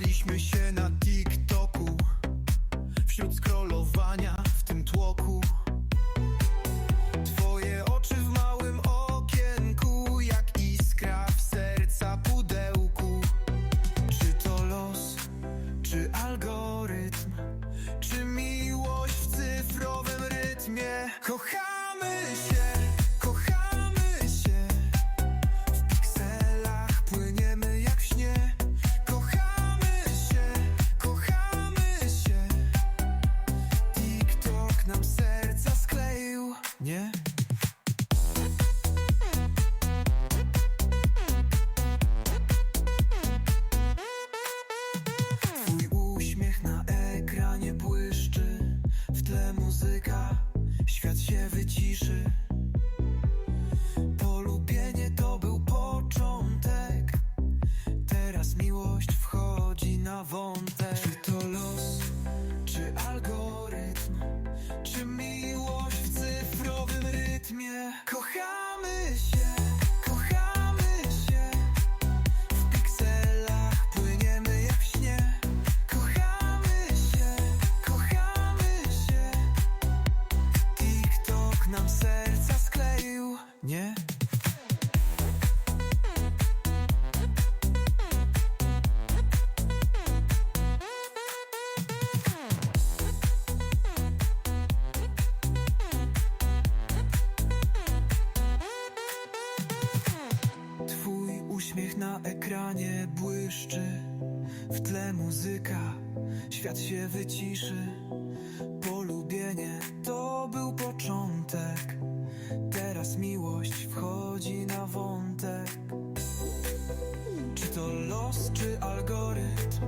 Poznaliśmy się na TikToku Wśród scrollowania w tym tłoku. Twoje oczy w małym okienku Jak iskra w serca pudełku. Czy to los, czy algorytm Czy miłość w cyfrowym rytmie? Kochamy się. Nie? Twój uśmiech na ekranie błyszczy W tle muzyka, świat się wyciszy Twój uśmiech na ekranie błyszczy. W tle muzyka, świat się wyciszy. Polubienie to był początek Teraz miłość wchodzi na wątek. Czy to los, czy algorytm